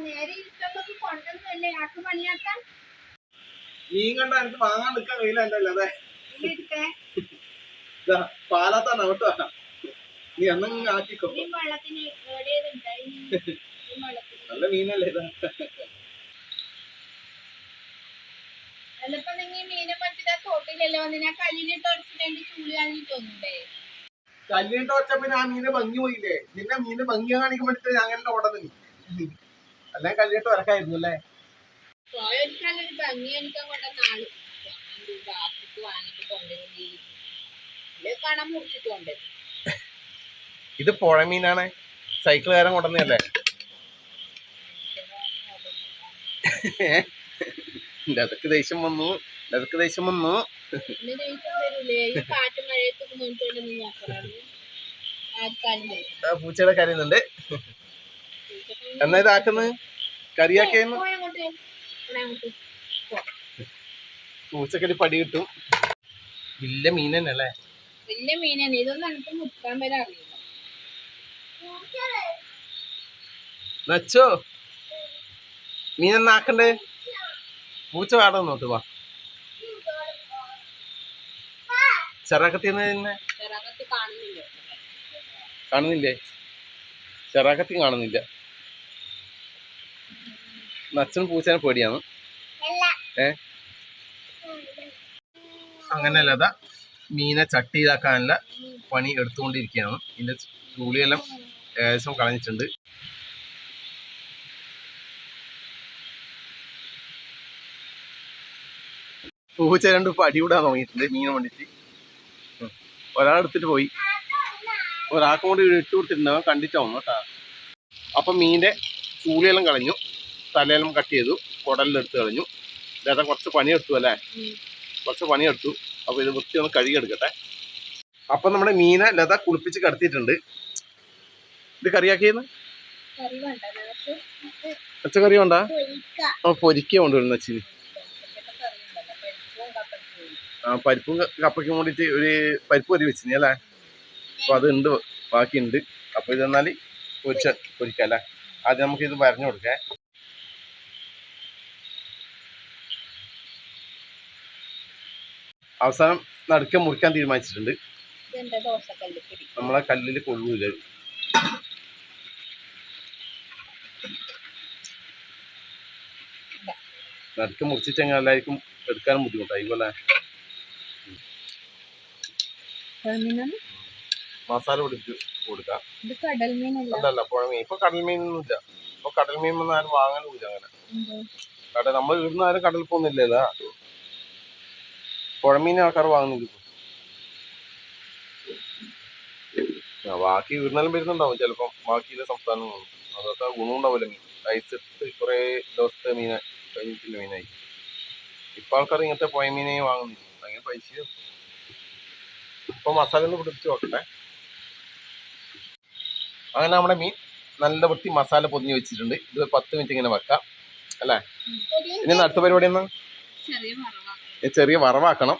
നേരെ ഇഷ്ടമൊക്കെ നിൽക്കാൻ അതെ. നീ നല്ല മീനെ ഞാൻ കല്ലിലിട്ട് ആ മീന് ഭംഗി പോയില്ലേ നിന്നെ മീനെ ഭംഗി വേണ്ടിട്ട് ഞാൻ അങ്ങനെ ഓടുന്നു അല്ലെ കല്ലിട്ട് വരക്കായിരുന്നു അല്ലേ? ഇത് പുഴ മീനാണ് സൈക്കിളുകാരൻ കൊണ്ടുവന്നല്ലേ അതൊക്കെ ദേഷ്യം വന്നു. അതൊക്കെ ദേഷ്യം വന്നു. പിന്നെ ദേഷ്യം ഈ കാറ്റ് മഴയത്തൊക്കെ നോക്കിക്കൊണ്ട് നീ ആക്കറാണ് ആർക്കാലും ദേഷ്യം ആ പൂച്ചയുടെ കരയുന്നുണ്ട് എന്നാ ഇതാക്കുന്നത്? കറിയാക്കിയെന്ന് പൂച്ചക്കൊരു പടി കിട്ടും. വലിയ മീൻ തന്നെ അല്ലേ? വലിയ മീനാണ് ഇതൊന്നും എനിക്ക് മുക്കാൻ വരെ അറിയില്ല. നച്ചോ? മീൻ എന്നാക്കണ്ടേ പൂച്ച വേണം നോട്ട് വാ. ചെറാക്കത്തി തന്നെ ചെറുകത്ത് കാണുന്നില്ല? കാണുന്നില്ലേ? ചെറാക്കത്തി കാണുന്നില്ല. നച്ചൻ പൂച്ചനെ പേടിയാണ്? ഏ? അങ്ങനെയല്ല അതാ മീനെ ചട്ടി ഇതാക്കാനുള്ള പണി എടുത്തുകൊണ്ടിരിക്കുകയാണ്. ഇതിന്റെ ചൂളിയെല്ലാം ഏകദേശം കളഞ്ഞിട്ടുണ്ട്. പൂച്ച രണ്ട് പടിവിടാൻ തുടങ്ങിയിട്ടുണ്ട് മീനെ വേണ്ടിയിട്ട്. ഒരാളെടുത്തിട്ട് പോയി. ഒരാൾക്കും കൂടി ഇട്ട് കൊടുത്തിട്ടുണ്ടാവും കണ്ടിട്ടാവും കേട്ടാ. അപ്പം മീന്റെ ചൂളിയെല്ലാം കളഞ്ഞു. തലയെല്ലാം കട്ട് ചെയ്തു കുടലിലെടുത്ത് എടുത്ത് കളഞ്ഞു ഇതേതാ കുറച്ച് പണിയെടുത്തു അല്ലേ. കുറച്ച് പണിയെടുത്തു. അപ്പോൾ ഇത് വൃത്തി ഒന്ന് കഴുകിയെടുക്കട്ടെ. അപ്പം നമ്മുടെ മീനെ ലത കുളിപ്പിച്ച് കടത്തിയിട്ടുണ്ട്. ഇത് കറിയാക്കിയെന്ന്? കറി പച്ചക്കറി ഉണ്ടാ പൊരിക്ക. ആ പൊരിക്കുക കൊണ്ടുവരുന്ന കറി കപ്പയും ആ പരിപ്പും കപ്പയ്ക്കും കൂടിയിട്ട് ഒരു പരിപ്പ് പൊരി വെച്ചിനി അല്ലേ? അപ്പോൾ അത് ഉണ്ട് ബാക്കിയുണ്ട്. അപ്പോൾ ഇത് എന്നാൽ പൊരിച്ച പൊരിക്കാം അല്ലേ? ആദ്യം നമുക്ക് ഇത് വരഞ്ഞു കൊടുക്കേ. അവസാനം നടുക്കെ മുറിക്കാൻ തീരുമാനിച്ചിട്ടുണ്ട്. നമ്മളെ കല്ലിൽ കൊള്ളൂല. നടുക്ക മുറിച്ചിട്ടെങ്കിൽ എല്ലാവർക്കും എടുക്കാനും ബുദ്ധിമുട്ടായിരിക്കും അല്ലേ മസാല പിടിച്ച് കൊടുക്കാം. അല്ലല്ല പുഴ മീൻ ഇപ്പൊ കടൽ മീനൊന്നും ഇല്ല ഇപ്പൊ കടൽ മീൻ ഒന്നും ആരും വാങ്ങലുമില്ല അങ്ങനെ. കടൽ നമ്മൾ ഇവിടുന്ന് ആരും കടൽ പോകുന്നില്ലല്ലോ. പുഴ മീൻ ആൾക്കാർ വാങ്ങുന്നില്ല ബാക്കി വീടിനെല്ലാം വരുന്നുണ്ടാവും. ചിലപ്പം ബാക്കി സംസ്ഥാനങ്ങളും അതൊക്കെ ഗുണമുണ്ടാവില്ല. മീൻ ഐസിട്ട് കുറെ ദിവസത്തെ മീന കഴിഞ്ഞിട്ടില്ല മീനായി. ഇപ്പൊ ആൾക്കാർ ഇങ്ങനത്തെ പുഴ മീനെ വാങ്ങുന്നു അങ്ങനെ പൈസ ഇപ്പൊ മസാല ഒന്ന് പിടിച്ച് നോക്കട്ടെ അങ്ങനെ നമ്മുടെ മീൻ നല്ല വൃത്തി മസാല പൊതിഞ്ഞ് വെച്ചിട്ടുണ്ട്. ഇത് പത്ത് മിനിറ്റ് ഇങ്ങനെ വെക്കാം. അല്ലേ? ഇനി അടുത്ത പരിപാടി എന്നാ ചെറിയ വറവാക്കണം.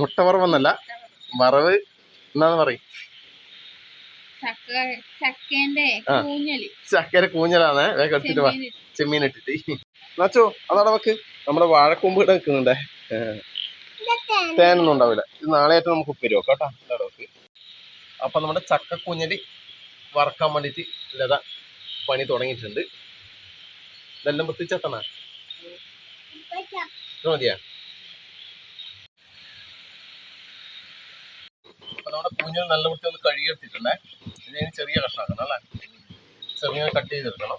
മുട്ട വറവെന്നല്ല വറവ് എന്നാന്ന് പറയും. ചക്കര കൂഞ്ഞലാണ് വേഗം എടുത്തിട്ട് വാ. ചെമ്മീൻ ഇട്ടിട്ട് നച്ചോ അതവിടെ വെക്ക്. നമ്മുടെ വാഴക്കൊമ്പ് ഇവിടെ നിൽക്കുന്നുണ്ട് തേനൊന്നും ഉണ്ടാവില്ല. ഇത് നാളെ ആയിട്ട് നമുക്ക് ഉപ്പേരി വെക്കാം കേട്ടോ. വെക്ക്. അപ്പൊ നമ്മുടെ ചക്ക കൂഞ്ഞലി വറക്കാൻ വേണ്ടിയിട്ട് ലത പണി തുടങ്ങിയിട്ടുണ്ട്. ഇതെല്ലാം വൃത്തിച്ചെത്തണ. ഇത്ര മതിയാ നമ്മുടെ കൂഞ്ഞൽ നല്ല വൃത്തി ഒന്ന് കഴുകിയെടുത്തിട്ടുണ്ടേ. ഇതിന് ചെറിയ കഷ്ണമാക്കണം അല്ലേ? ചെറിയ കട്ട് ചെയ്തെടുക്കണം.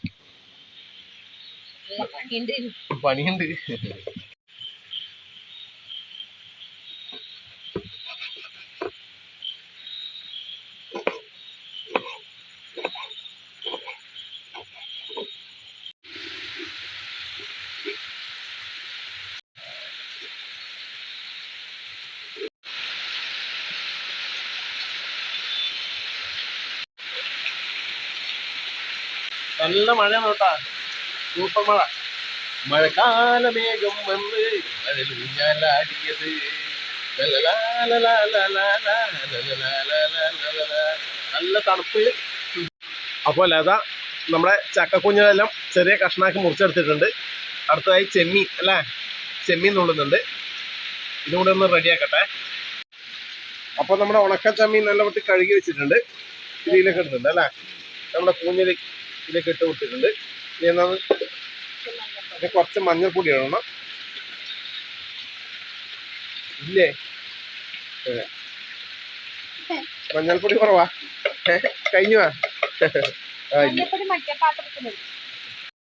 പണിയുണ്ട്. നല്ല മഴയാണ് കേട്ടാ സൂപ്പർ മഴ മഴക്കാലമേഘം വന്ന് മഴലൂഞ്ഞാലാടിയത് നല്ല തണുപ്പ് അപ്പോൾ ലത നമ്മുടെ ചക്കക്കുഞ്ഞെല്ലാം ചെറിയ കഷ്ണാക്കി മുറിച്ചെടുത്തിട്ടുണ്ട് അടുത്തതായി ചെമ്മീൻ അല്ലേ ചെമ്മീൻ നുള്ളുന്നുണ്ട് ഇതും കൂടെ ഒന്ന് റെഡിയാക്കട്ടെ അപ്പോൾ നമ്മുടെ ഉണക്ക ചെമ്മീൻ നല്ല വൃത്തി കഴുകി വെച്ചിട്ടുണ്ട് ഇതിലേക്ക് ഇടുന്നുണ്ട് അല്ലേ നമ്മുടെ കൂഞ്ഞിൽ ഇതിലേക്ക് ഇട്ട് കൊടുത്തിട്ടുണ്ട്. ഇനി എന്താണ് ഇത് കുറച്ച് മഞ്ഞൾപ്പൊടി ഇടണം. ഇല്ലേ? മഞ്ഞൾപ്പൊടി കുറവാ. കഴിഞ്ഞു വാ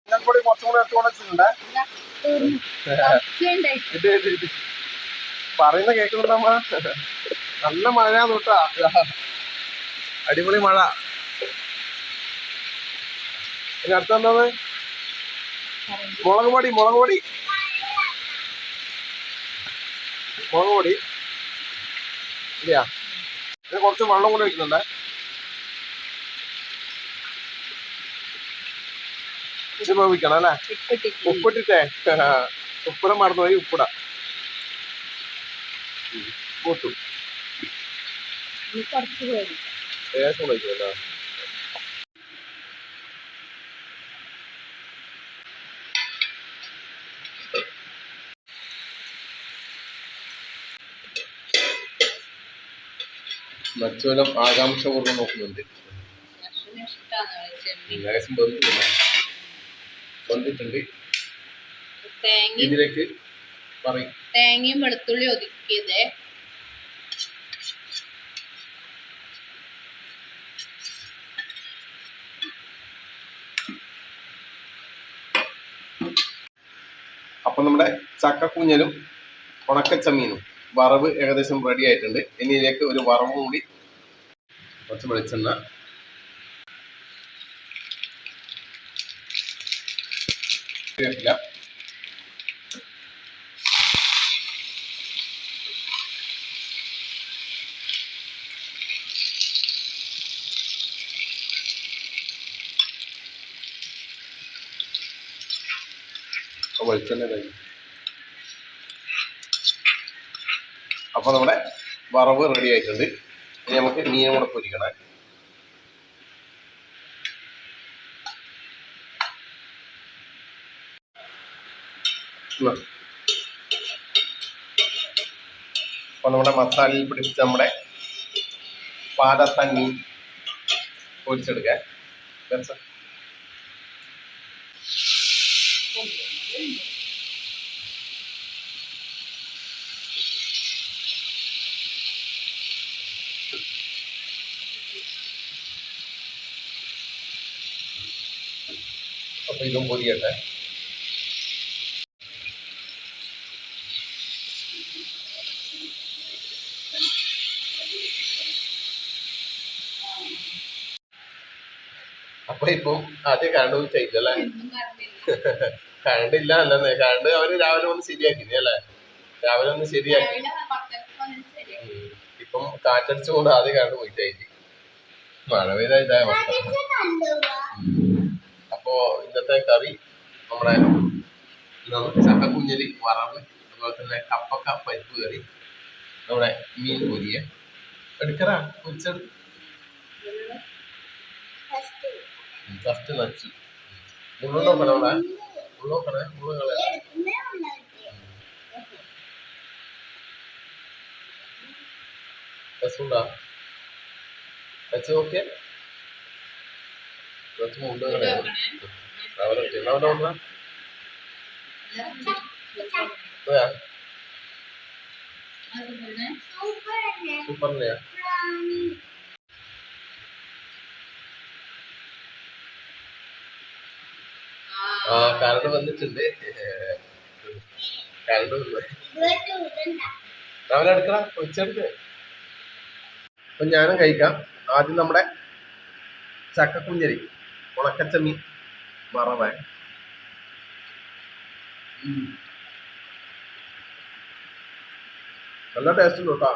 മഞ്ഞൾപ്പൊടി കുറച്ചും കൂടെ എടുത്ത് ഇത് പറയുന്ന കേൾക്കുന്നുണ്ടമ്മ നല്ല മഴ തൊട്ടാ. അടിപൊളി മഴ. ഇനി മുളക് പൊടി മുളക് പൊടി. മുളക് പൊടി. ഇല്ലയാ. ഇത് കുറച്ച് വെള്ളം കൂടെ വെക്കുന്നുണ്ട് ഇത് വേവിക്കണം അല്ലേ? ഉപ്പിട്ടിട്ടേ. ഉപ്പിട മറന്നുപോയി ഉപ്പിട. കൂട്ടു. ലേശം കഴിക്കുമല്ലോ മച്ചോലം ആകാംക്ഷപൂർവം നോക്കുന്നുണ്ട്. ലേശം ബന്ധിട്ടുണ്ട് ഇതിലേക്ക് പറയും. തേങ്ങയും വെളുത്തുള്ളി ഒതുക്കിയത്. അപ്പം നമ്മുടെ ചക്കക്കുഞ്ഞലും ഉണക്കച്ചമ്മീനും. വറവ് ഏകദേശം റെഡി ആയിട്ടുണ്ട്. ഇനി ഇതിലേക്ക് ഒരു വറവ് കൂടി കുറച്ച് വെളിച്ചെണ്ണ. വെളിച്ചെണ്ണ കഴിഞ്ഞു അപ്പൊ നമ്മുടെ വറവ് റെഡി ആയിട്ടുണ്ട്. ഇനി നമുക്ക് മീനും കൂടെ പൊരിക്കണേ. അപ്പോൾ അപ്പൊ നമ്മുടെ മസാലയിൽ പിടിച്ച് നമ്മുടെ പാലത്തണ്ണി പൊരിച്ചെടുക്കാൻ രസം. അപ്പൊ ഇതും പൊതിയട്ടെ അപ്പൊ ഇപ്പൊ ആദ്യം കറണ്ട് പോയി ചെയ്തല്ലേ കറണ്ട് ഇല്ല അല്ലെന്നേ. കറണ്ട് അവർ രാവിലെ ഒന്ന് ശരിയാക്കി അല്ലേ? രാവിലെ ഒന്ന് ശരിയാക്കി. ഇപ്പം കാറ്റടിച്ചുകൊണ്ട് ആദ്യം കറണ്ട് പോയിട്ടായി മഴ പെയ്താ ഇതായ അവസ്ഥ. അപ്പോ ഇന്നത്തെ കറി നമ്മുടെ ചക്കക്കുഞ്ഞലി വറവ് അതുപോലെ തന്നെ കപ്പക്ക പരിപ്പ് കറി നമ്മുടെ മീൻ പൊരിയ. എടുക്കറ പൊരിച്ചെടു. ഫസ്റ്റ് നച്ചു മുള്ളു നോക്കണേ അവിടെ. മുള്ളു കളയാ. രസമുണ്ടാ? വെച്ച് നോക്കിയേ കുറച്ച് മുള്ളു ഇത് കളയാ നോക്കണേ. രാവിലെ രാവിലെ വന്നാ ഇറച്ചി. അതെയാ അത് സൂപ്പറിനെയാ ആ വന്നിട്ടുണ്ട്. രാവിലെ എടുക്കണം ഉച്ചെടുക്ക് അപ്പൊ ഞാനും കഴിക്കാം. ആദ്യം നമ്മുടെ ചക്കക്കുഞ്ഞരി. ഉണക്കച്ചമീൻ വറവൻ നല്ല ടേസ്റ്റ് ഉണ്ട് കേട്ടോ.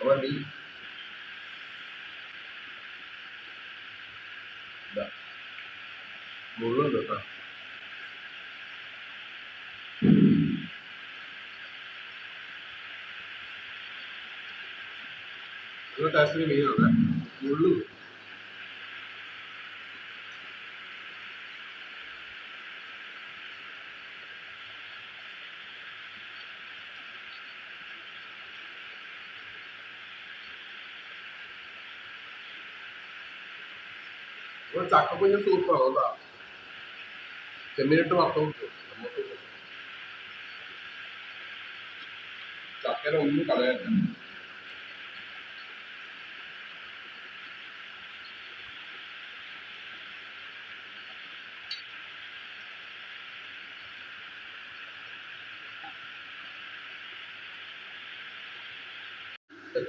അതുകൊണ്ട് മുഴുവൻ കേട്ടോ. നല്ല ടേസ്റ്റിന് മീനാണ് മുള്ളു ചക്കക്കുഞ്ഞ് സൂപ്പറാണ് അതാ ചെമ്മീനിട്ട് വറുത്ത് കൊടുക്കും നമുക്ക് ചക്കര ഒന്നും കളയാനില്ല.